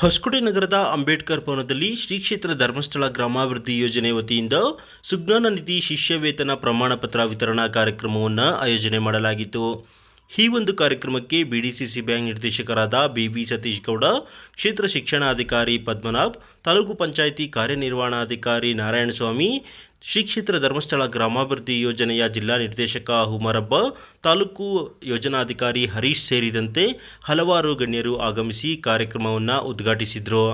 ಹೊಸಕೋಟೆ ನಗರದ ಅಂಬೇಡ್ಕರ್ ಭವನದಲ್ಲಿ ಶ್ರೀ ಕ್ಷೇತ್ರ ಧರ್ಮಸ್ಥಳ ಗ್ರಾಮಾಭಿವೃದ್ಧಿ ಯೋಜನೆ ವತಿಯಿಂದ ಸುಜ್ಞಾನ ನಿಧಿ ಶಿಷ್ಯ ವೇತನ ಪ್ರಮಾಣ ಪತ್ರ ವಿತರಣಾ ಕಾರ್ಯಕ್ರಮವನ್ನು ಆಯೋಜನೆ ಮಾಡಲಾಗಿತ್ತು. ಈ ಒಂದು ಕಾರ್ಯಕ್ರಮಕ್ಕೆ ಬಿಡಿಸಿಸಿ ಬ್ಯಾಂಕ್ ನಿರ್ದೇಶಕರಾದ ಬಿಬಿ ಸತೀಶ್ ಗೌಡ, ಕ್ಷೇತ್ರ ಶಿಕ್ಷಣಾಧಿಕಾರಿ ಪದ್ಮನಾಭ್, ತಾಲೂಕು ಪಂಚಾಯಿತಿ ಕಾರ್ಯನಿರ್ವಹಣಾಧಿಕಾರಿ ನಾರಾಯಣಸ್ವಾಮಿ ಶ್ರೀ ಕ್ಷೇತ್ರ ಧರ್ಮಸ್ಥಳ ಗ್ರಾಮಾಭಿವೃದ್ಧಿ ಯೋಜನೆಯ ಜಿಲ್ಲಾ ನಿರ್ದೇಶಕ ಹುಮರಬ್ಬ ತಾಲೂಕು ಯೋಜನಾಧಿಕಾರಿ ಹರೀಶ್ ಸೇರಿದಂತೆ ಹಲವಾರು ಗಣ್ಯರು ಆಗಮಿಸಿ ಕಾರ್ಯಕ್ರಮವನ್ನು ಉದ್ಘಾಟಿಸಿದರು.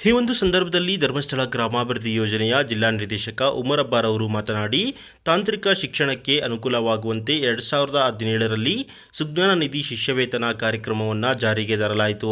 ಈ ಒಂದು ಸಂದರ್ಭದಲ್ಲಿ ಧರ್ಮಸ್ಥಳ ಗ್ರಾಮಾಭಿವೃದ್ಧಿ ಯೋಜನೆಯ ಜಿಲ್ಲಾ ನಿರ್ದೇಶಕ ಉಮರಬ್ಬಾರ್ ಅವರು ಮಾತನಾಡಿ, ತಾಂತ್ರಿಕ ಶಿಕ್ಷಣಕ್ಕೆ ಅನುಕೂಲವಾಗುವಂತೆ ಎರಡು ಸಾವಿರದ ಹದಿನೇಳರಲ್ಲಿ ಸುಜ್ಞಾನ ನಿಧಿ ಶಿಷ್ಯವೇತನ ಕಾರ್ಯಕ್ರಮವನ್ನು ಜಾರಿಗೆ ತರಲಾಯಿತು.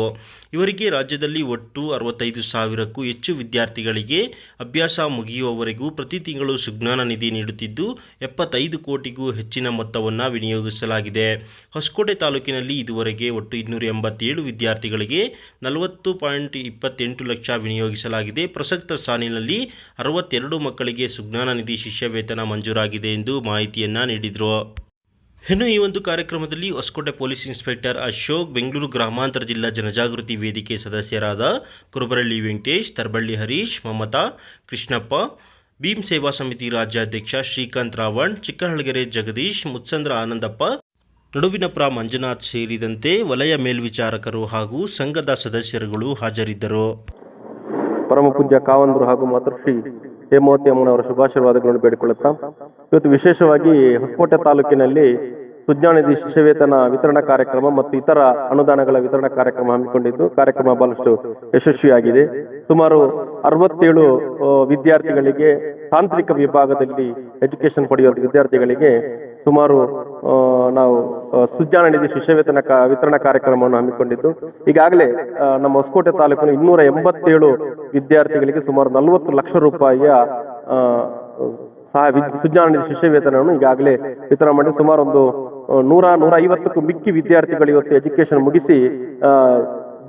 ಇವರಿಗೆ ರಾಜ್ಯದಲ್ಲಿ ಒಟ್ಟು ಅರವತ್ತೈದು ಸಾವಿರಕ್ಕೂ ಹೆಚ್ಚು ವಿದ್ಯಾರ್ಥಿಗಳಿಗೆ ಅಭ್ಯಾಸ ಮುಗಿಯುವವರೆಗೂ ಪ್ರತಿ ತಿಂಗಳು ಸುಜ್ಞಾನ ನಿಧಿ ನೀಡುತ್ತಿದ್ದು, ಎಪ್ಪತ್ತೈದು ಕೋಟಿಗೂ ಹೆಚ್ಚಿನ ಮೊತ್ತವನ್ನು ವಿನಿಯೋಗಿಸಲಾಗಿದೆ. ಹೊಸಕೋಟೆ ತಾಲೂಕಿನಲ್ಲಿ ಇದುವರೆಗೆ ಒಟ್ಟು ಇನ್ನೂರ ಎಂಬತ್ತೇಳು ವಿದ್ಯಾರ್ಥಿಗಳಿಗೆ ನಲವತ್ತು ಪಾಯಿಂಟ್ ಇಪ್ಪತ್ತೆಂಟು ಲಕ್ಷ ವಿನಿಯೋಗಿಸಲಾಗಿದೆ. ಪ್ರಸಕ್ತ ಸಾಲಿನಲ್ಲಿ ಅರವತ್ತೆರಡು ಮಕ್ಕಳಿಗೆ ಸುಜ್ಞಾನ ನಿಧಿ ಶಿಷ್ಯವೇತನ ಮಂಜೂರಾಗಿದೆ ಎಂದು ಮಾಹಿತಿಯನ್ನು ನೀಡಿದರು. ಇನ್ನು ಈ ಒಂದು ಕಾರ್ಯಕ್ರಮದಲ್ಲಿ ಹೊಸಕೋಟೆ ಪೊಲೀಸ್ ಇನ್ಸ್ಪೆಕ್ಟರ್ ಅಶೋಕ್, ಬೆಂಗಳೂರು ಗ್ರಾಮಾಂತರ ಜಿಲ್ಲಾ ಜನಜಾಗೃತಿ ವೇದಿಕೆ ಸದಸ್ಯರಾದ ಕುರುಬರಳ್ಳಿ ವೆಂಕಟೇಶ್, ತರಬಳ್ಳಿ ಹರೀಶ್, ಮಮತಾ, ಕೃಷ್ಣಪ್ಪ, ಭೀಮ್ ಸೇವಾ ಸಮಿತಿ ರಾಜ್ಯಾಧ್ಯಕ್ಷ ಶ್ರೀಕಾಂತ್ ರಾವಣ್, ಚಿಕ್ಕಹಳಗೆರೆ ಜಗದೀಶ್, ಮುತ್ಸಂದ್ರ ಆನಂದಪ್ಪ ನಡುವಿನಪುರ ಮಂಜುನಾಥ್ ಸೇರಿದಂತೆ ವಲಯ ಮೇಲ್ವಿಚಾರಕರು ಹಾಗೂ ಸಂಘದ ಸದಸ್ಯರುಗಳು ಹಾಜರಿದ್ದರು. ಪರಮ ಪೂಜ್ಯ ಕಾವಂದರು ಹಾಗೂ ಮಾತೃಶ್ರೀ ಹೇಮಾವತಿ ಅಮ್ಮನವರ ಶುಭಾಶೀರ್ವಾದಗಳನ್ನು ಬೇಡಿಕೊಳ್ಳುತ್ತಾ, ಇವತ್ತು ವಿಶೇಷವಾಗಿ ಹೊಸಕೋಟೆ ತಾಲೂಕಿನಲ್ಲಿ ಸುಜ್ಞಾನಿಧಿ ಶಿಷ್ಯವೇತನ ವಿತರಣಾ ಕಾರ್ಯಕ್ರಮ ಮತ್ತು ಇತರ ಅನುದಾನಗಳ ವಿತರಣಾ ಕಾರ್ಯಕ್ರಮ ಹಮ್ಮಿಕೊಂಡಿದ್ದು, ಕಾರ್ಯಕ್ರಮ ಬಹಳಷ್ಟು ಯಶಸ್ವಿಯಾಗಿದೆ. ಸುಮಾರು ಅರವತ್ತೇಳು ವಿದ್ಯಾರ್ಥಿಗಳಿಗೆ ತಾಂತ್ರಿಕ ವಿಭಾಗದಲ್ಲಿ ಎಜುಕೇಶನ್ ಪಡೆಯುವ ವಿದ್ಯಾರ್ಥಿಗಳಿಗೆ ಸುಮಾರು ನಾವು ಸುಜ್ಞಾನ ನಿಧಿ ಶಿಷ್ಯವೇತನ ವಿತರಣಾ ಕಾರ್ಯಕ್ರಮವನ್ನು ಹಮ್ಮಿಕೊಂಡಿದ್ದು. ಈಗಾಗಲೇ ನಮ್ಮ ಹೊಸಕೋಟೆ ತಾಲೂಕಿನ ಇನ್ನೂರ ಎಂಬತ್ತೇಳು ವಿದ್ಯಾರ್ಥಿಗಳಿಗೆ ಸುಮಾರು ನಲವತ್ತು ಲಕ್ಷ ರೂಪಾಯಿಯ ಸಹ ಸುಜ್ಞಾನ ನಿಧಿ ಶಿಷ್ಯ ವೇತನವನ್ನು ಈಗಾಗಲೇ ವಿತರಣೆ ಮಾಡಿ ಸುಮಾರು ಒಂದು ನೂರ ನೂರ ಐವತ್ತಕ್ಕೂ ಮಿಕ್ಕಿ ವಿದ್ಯಾರ್ಥಿಗಳು ಇವತ್ತು ಎಜುಕೇಶನ್ ಮುಗಿಸಿ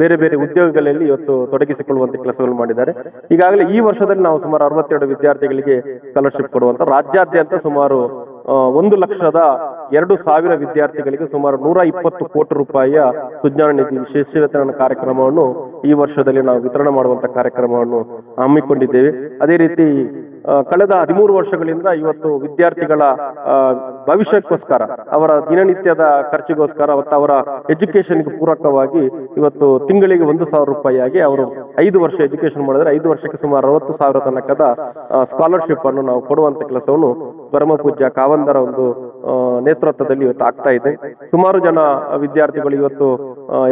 ಬೇರೆ ಬೇರೆ ಉದ್ಯೋಗಗಳಲ್ಲಿ ಇವತ್ತು ತೊಡಗಿಸಿಕೊಳ್ಳುವಂತ ಕೆಲಸಗಳು ಮಾಡಿದ್ದಾರೆ. ಈಗಾಗಲೇ ಈ ವರ್ಷದಲ್ಲಿ ನಾವು ಸುಮಾರು ಅರವತ್ತೆರಡು ವಿದ್ಯಾರ್ಥಿಗಳಿಗೆ ಸ್ಕಾಲರ್ಶಿಪ್ ಕೊಡುವಂತ ರಾಜ್ಯಾದ್ಯಂತ ಸುಮಾರು ಒಂದು ಲಕ್ಷದ ಎರಡು ಸಾವಿರ ವಿದ್ಯಾರ್ಥಿಗಳಿಗೆ ಸುಮಾರು ನೂರ ಇಪ್ಪತ್ತು ಕೋಟಿ ರೂಪಾಯಿಯ ಸುಜ್ಞಾನ ನಿಧಿ ವಿಶೇಷ ವೇತನ ಕಾರ್ಯಕ್ರಮವನ್ನು ಈ ವರ್ಷದಲ್ಲಿ ನಾವು ವಿತರಣೆ ಮಾಡುವಂತ ಕಾರ್ಯಕ್ರಮವನ್ನು ಹಮ್ಮಿಕೊಂಡಿದ್ದೇವೆ. ಅದೇ ರೀತಿ ಕಳೆದ ಹದಿಮೂರು ವರ್ಷಗಳಿಂದ ಇವತ್ತು ವಿದ್ಯಾರ್ಥಿಗಳ ಭವಿಷ್ಯಕ್ಕೋಸ್ಕರ, ಅವರ ದಿನನಿತ್ಯದ ಖರ್ಚಿಗೋಸ್ಕರ ಮತ್ತು ಅವರ ಎಜುಕೇಶನ್ಗೆ ಪೂರಕವಾಗಿ ಇವತ್ತು ತಿಂಗಳಿಗೆ ಒಂದು ಸಾವಿರ ರೂಪಾಯಿಯಾಗಿ ಅವರು ಐದು ವರ್ಷ ಎಜುಕೇಶನ್ ಮಾಡಿದ್ರೆ ಐದು ವರ್ಷಕ್ಕೆ ಸುಮಾರು ಅರವತ್ತು ಸಾವಿರ ತನಕದ ಸ್ಕಾಲರ್ಶಿಪ್ ಅನ್ನು ನಾವು ಕೊಡುವಂತ ಕೆಲಸವನ್ನು ಪರಮ ಪೂಜ್ಯ ಕಾವಂದರ ಒಂದು ನೇತೃತ್ವದಲ್ಲಿ ಇವತ್ತು ಆಗ್ತಾ ಇದೆ. ಸುಮಾರು ಜನ ವಿದ್ಯಾರ್ಥಿಗಳು ಇವತ್ತು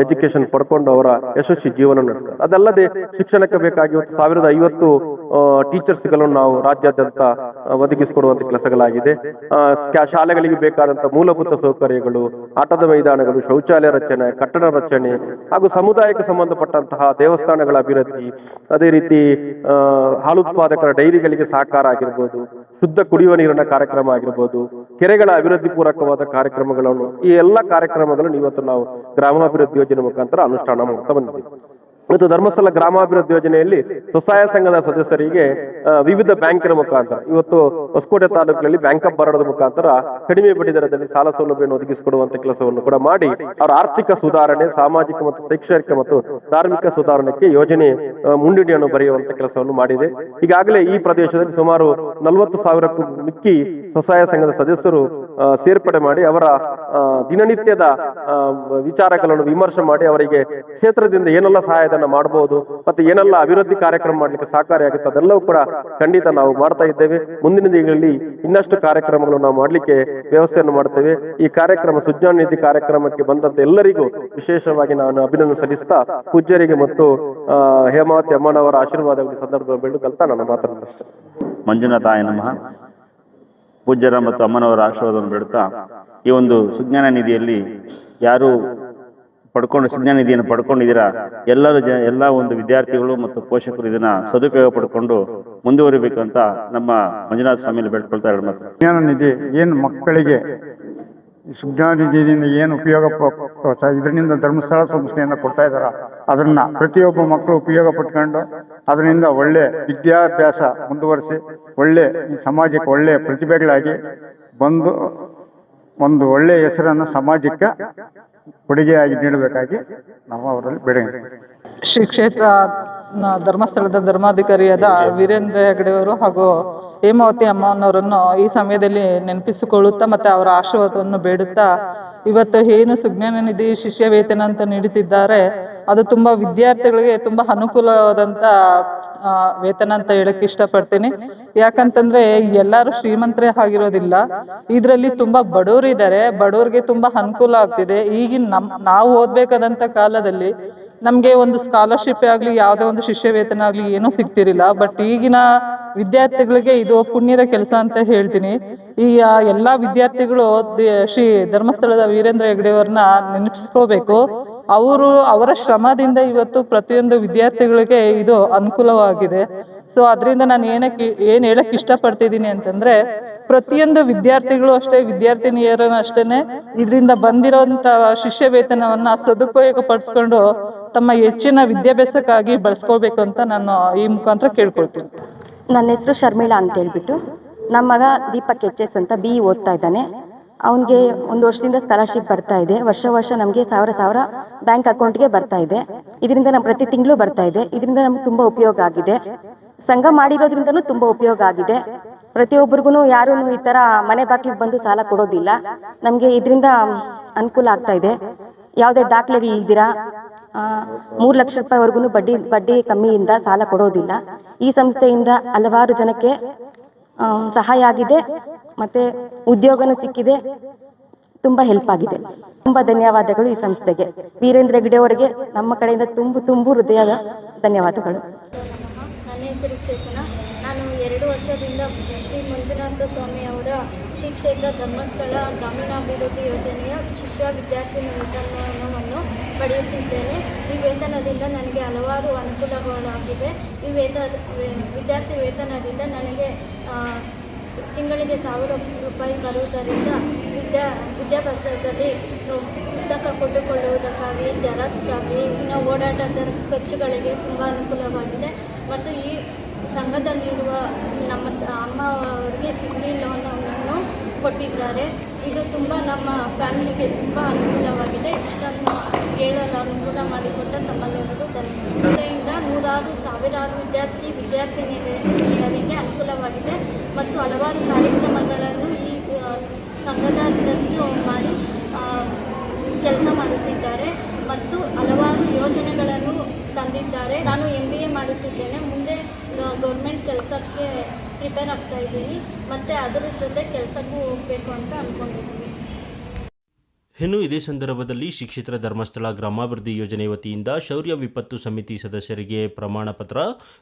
ಎಜುಕೇಶನ್ ಪಡ್ಕೊಂಡು ಅವರ ಯಶಸ್ವಿ ಜೀವನ ನಡೆಸ್ತಾರೆ. ಅದಲ್ಲದೆ ಶಿಕ್ಷಣಕ್ಕೆ ಬೇಕಾಗಿ ಇವತ್ತು ಸಾವಿರದ ಐವತ್ತು ಟೀಚರ್ಸ್ಗಳನ್ನು ನಾವು ರಾಜ್ಯಾದ್ಯಂತ ಒದಗಿಸಿಕೊಡುವಂತ ಕೆಲಸಗಳಾಗಿದೆ. ಶಾಲೆಗಳಿಗೆ ಬೇಕಾದಂತ ಮೂಲಭೂತ ಸೌಕರ್ಯಗಳು, ಆಟದ ಮೈದಾನಗಳು, ಶೌಚಾಲಯ ರಚನೆ, ಕಟ್ಟಡ ರಚನೆ ಹಾಗೂ ಸಮುದಾಯಕ್ಕೆ ಸಂಬಂಧಪಟ್ಟಂತಹ ದೇವಸ್ಥಾನಗಳ ಅಭಿವೃದ್ಧಿ, ಅದೇ ರೀತಿ ಹಾಲು ಉತ್ಪಾದಕರ ಡೈರಿಗಳಿಗೆ ಸಹಕಾರ ಆಗಿರ್ಬೋದು, ಶುದ್ಧ ಕುಡಿಯುವ ನೀರಿನ ಕಾರ್ಯಕ್ರಮ ಆಗಿರ್ಬೋದು, ಕೆರೆಗಳ ಅಭಿವೃದ್ಧಿ ಪೂರಕವಾದ ಕಾರ್ಯಕ್ರಮಗಳನ್ನು ಈ ಎಲ್ಲ ಕಾರ್ಯಕ್ರಮಗಳನ್ನು ಇವತ್ತು ನಾವು ಗ್ರಾಮಾಭಿವೃದ್ಧಿ ಯೋಜನೆ ಮುಖಾಂತರ ಅನುಷ್ಠಾನ ಮಾಡ್ತಾ ಬಂದಿದ್ದೀವಿ. ಇವತ್ತು ಧರ್ಮಸ್ಥಳ ಗ್ರಾಮಾಭಿವೃದ್ಧಿ ಯೋಜನೆಯಲ್ಲಿ ಸ್ವಸಹಾಯ ಸಂಘದ ಸದಸ್ಯರಿಗೆ ವಿವಿಧ ಬ್ಯಾಂಕಿನ ಮುಖಾಂತರ, ಇವತ್ತು ಹೊಸಕೋಟೆ ತಾಲೂಕಿನಲ್ಲಿ ಬ್ಯಾಂಕ್ ಆಫ್ ಬರೋಡದ ಮುಖಾಂತರ ಕಡಿಮೆ ಬಡ್ಡಿ ದರದಲ್ಲಿ ಸಾಲ ಸೌಲಭ್ಯವನ್ನು ಒದಗಿಸಿಕೊಡುವಂತ ಕೆಲಸವನ್ನು ಕೂಡ ಮಾಡಿ, ಅವರ ಆರ್ಥಿಕ ಸುಧಾರಣೆ, ಸಾಮಾಜಿಕ ಮತ್ತು ಶೈಕ್ಷಣಿಕ ಮತ್ತು ಧಾರ್ಮಿಕ ಸುಧಾರಣೆಗೆ ಯೋಜನೆ ಮುಂಡಿಡಿಯನ್ನು ಬರೆಯುವಂತ ಕೆಲಸವನ್ನು ಮಾಡಿದೆ. ಈಗಾಗಲೇ ಈ ಪ್ರದೇಶದಲ್ಲಿ ಸುಮಾರು ನಲವತ್ತು ಸಾವಿರಕ್ಕೂ ಮಿಕ್ಕಿ ಸ್ವಸಹಾಯ ಸಂಘದ ಸದಸ್ಯರು ಸೇರ್ಪಡೆ ಮಾಡಿ ಅವರ ದಿನನಿತ್ಯದ ವಿಚಾರಗಳನ್ನು ವಿಮರ್ಶೆ ಮಾಡಿ ಅವರಿಗೆ ಕ್ಷೇತ್ರದಿಂದ ಏನೆಲ್ಲ ಸಹಾಯಧನ ಮಾಡಬಹುದು ಮತ್ತೆ ಏನೆಲ್ಲ ಅಭಿವೃದ್ಧಿ ಕಾರ್ಯಕ್ರಮ ಮಾಡಲಿಕ್ಕೆ ಸಹಕಾರಿಯಾಗುತ್ತೆ ಅದೆಲ್ಲವೂ ಕೂಡ ಖಂಡಿತ ನಾವು ಮಾಡ್ತಾ ಇದ್ದೇವೆ. ಮುಂದಿನ ದಿನಗಳಲ್ಲಿ ಇನ್ನಷ್ಟು ಕಾರ್ಯಕ್ರಮಗಳು ನಾವು ಮಾಡಲಿಕ್ಕೆ ವ್ಯವಸ್ಥೆಯನ್ನು ಮಾಡ್ತೇವೆ. ಈ ಕಾರ್ಯಕ್ರಮ ಸುಜ್ಞಾನಿಧಿ ಕಾರ್ಯಕ್ರಮಕ್ಕೆ ಬಂದಂತ ಎಲ್ಲರಿಗೂ ವಿಶೇಷವಾಗಿ ನಾನು ಅಭಿನಂದನೆ ಸಲ್ಲಿಸ್ತಾ ಪೂಜ್ಯರಿಗೆ ಮತ್ತು ಹೇಮಾವತಿ ಅಮ್ಮನವರ ಆಶೀರ್ವಾದ ಸಂದರ್ಭ ಬೆಳೆದುಕಲ್ತಾ ನಾನು ಮಾತಾಡ್ತೇನೆ ಮಂಜುನಾಥಾಯ ನಮಃ. ಪೂಜ್ಯರ ಮತ್ತು ಅಮ್ಮನವರ ಆಶೀರ್ವಾದವನ್ನು ಬಿಡುತ್ತಾ ಈ ಒಂದು ಸುಜ್ಞಾನ ನಿಧಿಯಲ್ಲಿ ಯಾರು ಪಡ್ಕೊಂಡು ಸುಜ್ಞಾನ ನಿಧಿಯನ್ನು ಪಡ್ಕೊಂಡಿದ್ದೀರಾ? ಎಲ್ಲರೂ ಜ, ಎಲ್ಲ ಒಂದು ವಿದ್ಯಾರ್ಥಿಗಳು ಮತ್ತು ಪೋಷಕರು ಇದನ್ನ ಸದುಪಯೋಗ ಪಡ್ಕೊಂಡು ಮುಂದುವರಿಬೇಕಂತ ನಮ್ಮ ಮಂಜುನಾಥ ಸ್ವಾಮಿಯಲ್ಲಿ ಬೇಡ್ಕೊಳ್ತಾ ಎರಡು ಮಾತು ಸುಜ್ಞಾನ ನಿಧಿ ಏನು ಮಕ್ಕಳಿಗೆ ಈ ಸುಜ್ಞಾನ ನಿಧಿಯಿಂದ ಏನು ಉಪಯೋಗ ಇದರಿಂದ ಧರ್ಮಸ್ಥಳ ಸಂಸ್ಥೆಯಿಂದ ಕೊಡ್ತಾ ಇದ್ದಾರೆ? ಅದನ್ನ ಪ್ರತಿಯೊಬ್ಬ ಮಕ್ಕಳು ಉಪಯೋಗ ಪಟ್ಕೊಂಡು ಅದರಿಂದ ಒಳ್ಳೆ ವಿದ್ಯಾಭ್ಯಾಸ ಮುಂದುವರಿಸಿ, ಒಳ್ಳೆ ಈ ಸಮಾಜಕ್ಕೆ ಒಳ್ಳೆ ಪ್ರತಿಭೆಗಳಾಗಿ ಬಂದು ಒಂದು ಒಳ್ಳೆ ಹೆಸರನ್ನು ಸಮಾಜಕ್ಕೆ ಕೊಡುಗೆಯಾಗಿ ನೀಡಬೇಕಾಗಿ ನಾವು ಅವರಲ್ಲಿ ಬೇಡ ಶ್ರೀ ಕ್ಷೇತ್ರ ಧರ್ಮಸ್ಥಳದ ಧರ್ಮಾಧಿಕಾರಿಯಾದ ವೀರೇಂದ್ರ ಹೆಗಡೆಯವರು ಹಾಗೂ ಹೇಮಾವತಿ ಅಮ್ಮನವರನ್ನು ಈ ಸಮಯದಲ್ಲಿ ನೆನಪಿಸಿಕೊಳ್ಳುತ್ತಾ ಮತ್ತೆ ಅವರ ಆಶೀರ್ವಾದವನ್ನು ಬೇಡುತ್ತಾ ಇವತ್ತು ಏನು ಸುಜ್ಞಾನ ನಿಧಿ ಶಿಷ್ಯ ವೇತನ ಅಂತ ನೀಡುತ್ತಿದ್ದಾರೆ, ಅದು ತುಂಬಾ ವಿದ್ಯಾರ್ಥಿಗಳಿಗೆ ತುಂಬಾ ಅನುಕೂಲವಾದಂತ ವೇತನ ಅಂತ ಹೇಳಕ್ ಇಷ್ಟಪಡ್ತೀನಿ. ಯಾಕಂತಂದ್ರೆ ಎಲ್ಲರೂ ಶ್ರೀಮಂತರೇ ಆಗಿರೋದಿಲ್ಲ. ಇದರಲ್ಲಿ ತುಂಬಾ ಬಡವರು ಇದ್ದಾರೆ. ಬಡವರಿಗೆ ತುಂಬಾ ಅನುಕೂಲ ಆಗ್ತಿದೆ. ಈಗಿನ ನಮ್, ನಾವು ಓದ್ಬೇಕಾದಂತ ಕಾಲದಲ್ಲಿ ನಮ್ಗೆ ಒಂದು ಸ್ಕಾಲರ್ಶಿಪ್ ಆಗಲಿ, ಯಾವುದೇ ಒಂದು ಶಿಷ್ಯವೇತನ ಆಗಲಿ ಏನೂ ಸಿಗ್ತಿರಲಿಲ್ಲ. ಬಟ್ ಈಗಿನ ವಿದ್ಯಾರ್ಥಿಗಳಿಗೆ ಇದು ಪುಣ್ಯದ ಕೆಲಸ ಅಂತ ಹೇಳ್ತೀನಿ. ಈ ಎಲ್ಲ ವಿದ್ಯಾರ್ಥಿಗಳು ಶ್ರೀ ಧರ್ಮಸ್ಥಳದ ವೀರೇಂದ್ರ ಹೆಗ್ಡೆಯವ್ರನ್ನ ನೆನಪಿಸ್ಕೋಬೇಕು. ಅವರು ಅವರ ಶ್ರಮದಿಂದ ಇವತ್ತು ಪ್ರತಿಯೊಂದು ವಿದ್ಯಾರ್ಥಿಗಳಿಗೆ ಇದು ಅನುಕೂಲವಾಗಿದೆ. ಸೊ ಅದರಿಂದ ನಾನು ಏನಕ್ಕೆ, ಏನು ಹೇಳಕ್ ಇಷ್ಟಪಡ್ತಿದ್ದೀನಿ ಅಂತಂದ್ರೆ, ಪ್ರತಿಯೊಂದು ವಿದ್ಯಾರ್ಥಿಗಳು ಅಷ್ಟೇ ವಿದ್ಯಾರ್ಥಿನಿಯರನ್ನು ಅಷ್ಟೇನೆ ಇದರಿಂದ ಬಂದಿರೋಂಥ ಶಿಷ್ಯ ವೇತನವನ್ನು ಸದುಪಯೋಗ ಪಡಿಸ್ಕೊಂಡು ತಮ್ಮ ಹೆಚ್ಚಿನ ವಿದ್ಯಾಭ್ಯಾಸಕ್ಕಾಗಿ ಬಳಸ್ಕೋಬೇಕು ಅಂತ ನಾನು ಈ ಮುಖಾಂತರ ಕೇಳ್ಕೊಳ್ತೀನಿ. ನನ್ನ ಹೆಸರು ಶರ್ಮಿಳಾ ಅಂತ ಹೇಳ್ಬಿಟ್ಟು ನಮ್ಮ ಮಗ ದೀಪಕ್ ಎಚ್ ಎಸ್ ಅಂತ ಬಿ ಓದ್ತಾ ಇದ್ದಾನೆ. ಅವನಿಗೆ ಒಂದು ವರ್ಷದಿಂದ ಸ್ಕಾಲರ್ಶಿಪ್ ಬರ್ತಾ ಇದೆ. ವರ್ಷ ವರ್ಷ ನಮಗೆ ಸಾವಿರ ಸಾವಿರ ಬ್ಯಾಂಕ್ ಅಕೌಂಟ್ಗೆ ಬರ್ತಾ ಇದೆ. ಇದರಿಂದ ನಮ್ಮ ಪ್ರತಿ ತಿಂಗಳು ಬರ್ತಾ ಇದೆ. ಇದರಿಂದ ನಮ್ಗೆ ತುಂಬ ಉಪಯೋಗ ಆಗಿದೆ. ಸಂಘ ಮಾಡಿರೋದ್ರಿಂದನೂ ತುಂಬ ಉಪಯೋಗ ಆಗಿದೆ. ಪ್ರತಿಯೊಬ್ಬರಿಗೂ ಯಾರೂ ಈ ಥರ ಮನೆ ಬಾಗಿಲಿಗೆ ಬಂದು ಸಾಲ ಕೊಡೋದಿಲ್ಲ. ನಮಗೆ ಇದರಿಂದ ಅನುಕೂಲ ಆಗ್ತಾ ಇದೆ. ಯಾವುದೇ ದಾಖಲೆಗಳು ಇಲ್ದಿರಾ ಮೂರು ಲಕ್ಷ ರೂಪಾಯಿವರೆಗೂ ಬಡ್ಡಿ ಬಡ್ಡಿ ಕಮ್ಮಿಯಿಂದ ಸಾಲ ಕೊಡೋದಿಲ್ಲ. ಈ ಸಂಸ್ಥೆಯಿಂದ ಹಲವಾರು ಜನಕ್ಕೆ ಸಹಾಯ ಆಗಿದೆ, ಮತ್ತೆ ಉದ್ಯೋಗನೂ ಸಿಕ್ಕಿದೆ, ತುಂಬ ಹೆಲ್ಪ್ ಆಗಿದೆ. ತುಂಬ ಧನ್ಯವಾದಗಳು ಈ ಸಂಸ್ಥೆಗೆ. ವೀರೇಂದ್ರ ಹೆಗ್ಡೆ ಅವರಿಗೆ ನಮ್ಮ ಕಡೆಯಿಂದ ತುಂಬು ತುಂಬು ಹೃದಯದ ಧನ್ಯವಾದಗಳು. ನಾನು ಎರಡು ವರ್ಷದಿಂದ ಶ್ರೀ ಮಂಜುನಾಥ ಸ್ವಾಮಿ ಅವರ ಶ್ರೀ ಧರ್ಮಸ್ಥಳ ಗ್ರಾಮೀಣಾಭಿವೃದ್ಧಿ ಯೋಜನೆಯ ಶಿಷ್ಯ ವಿದ್ಯಾರ್ಥಿ ವೇತನವನ್ನು ಪಡೆಯುತ್ತಿದ್ದೇನೆ. ಈ ವೇತನದಿಂದ ನನಗೆ ಹಲವಾರು ಅನುಕೂಲಗಳಾಗಿವೆ. ಈ ವೇತನ ವಿದ್ಯಾರ್ಥಿ ವೇತನದಿಂದ ನನಗೆ ತಿಂಗಳಿಗೆ ಸಾವಿರ ರೂಪಾಯಿ ಬರುವುದರಿಂದ ವಿದ್ಯಾ, ವಿದ್ಯಾಭ್ಯಾಸದಲ್ಲಿ ಪುಸ್ತಕ ಕೊಂಡುಕೊಳ್ಳುವುದಕ್ಕಾಗಿ ಜೆರಾಕ್ಸ್ಗಾಗಲಿ ಇನ್ನು ಓಡಾಟದ ಖರ್ಚುಗಳಿಗೆ ತುಂಬ ಅನುಕೂಲವಾಗಿದೆ. ಮತ್ತು ಈ ಸಂಘದಲ್ಲಿರುವ ನಮ್ಮ ಅಮ್ಮ ಅವರಿಗೆ ಸಿಗ್ನಿ ಲೋನನ್ನು ಕೊಟ್ಟಿದ್ದಾರೆ. ಇದು ತುಂಬ ನಮ್ಮ ಫ್ಯಾಮಿಲಿಗೆ ತುಂಬ ಅನುಕೂಲವಾಗಿದೆ. ಇಷ್ಟನ್ನು ಹೇಳಲು ಅನುಕೂಲ ಮಾಡಿಕೊಟ್ಟ ತಮ್ಮಲ್ಲಿರುವುದು ಧನ್ಯವಾದ ನೂರಾರು ಸಾವಿರಾರು ವಿದ್ಯಾರ್ಥಿ, ವಿದ್ಯಾರ್ಥಿನಿಯರಿಗೆ ಅನುಕೂಲವಾಗಿದೆ ಮತ್ತು ಹಲವಾರು ಕಾರ್ಯಕ್ರಮಗಳನ್ನು ಈ ಸಂಘದ ಟ್ರಸ್ಟ್ ಮಾಡಿ ಕೆಲಸ ಮಾಡುತ್ತಿದ್ದಾರೆ ಮತ್ತು ಹಲವಾರು ಯೋಜನೆಗಳನ್ನು ತಂದಿದ್ದಾರೆ. ನಾನು ಎಂ ಬಿ ಎ ಮಾಡುತ್ತಿದ್ದೇನೆ. ಮುಂದೆ ಗೌರ್ಮೆಂಟ್ ಕೆಲಸಕ್ಕೆ ಪ್ರಿಪೇರ್ ಆಗ್ತಾ ಇದ್ದೀನಿ. ಮತ್ತು ಅದರ ಜೊತೆ ಕೆಲಸಕ್ಕೂ ಹೋಗಬೇಕು ಅಂತ ಅಂದ್ಕೊಂಡಿದ್ದೀನಿ ಇನ್ನು ಇದೇ ಸಂದರ್ಭದಲ್ಲಿ ಶಿಕ್ಷಿತರ ಕ್ಷೇತ್ರ ಧರ್ಮಸ್ಥಳ ಗ್ರಾಮಾಭಿವೃದ್ಧಿ ಯೋಜನೆ ವತಿಯಿಂದ ಶೌರ್ಯ ವಿಪತ್ತು ಸಮಿತಿ ಸದಸ್ಯರಿಗೆ ಪ್ರಮಾಣ ಪತ್ರ,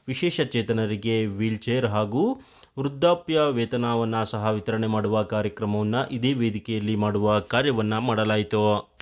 ವಿಶೇಷ ಚೇತನರಿಗೆ ವೀಲ್ಚೇರ್ ಹಾಗೂ ವೃದ್ಧಾಪ್ಯ ವೇತನವನ್ನು ಸಹ ವಿತರಣೆ ಮಾಡುವ ಕಾರ್ಯಕ್ರಮವನ್ನು ಇದೇ ವೇದಿಕೆಯಲ್ಲಿ ಮಾಡುವ ಕಾರ್ಯವನ್ನು ಮಾಡಲಾಯಿತು.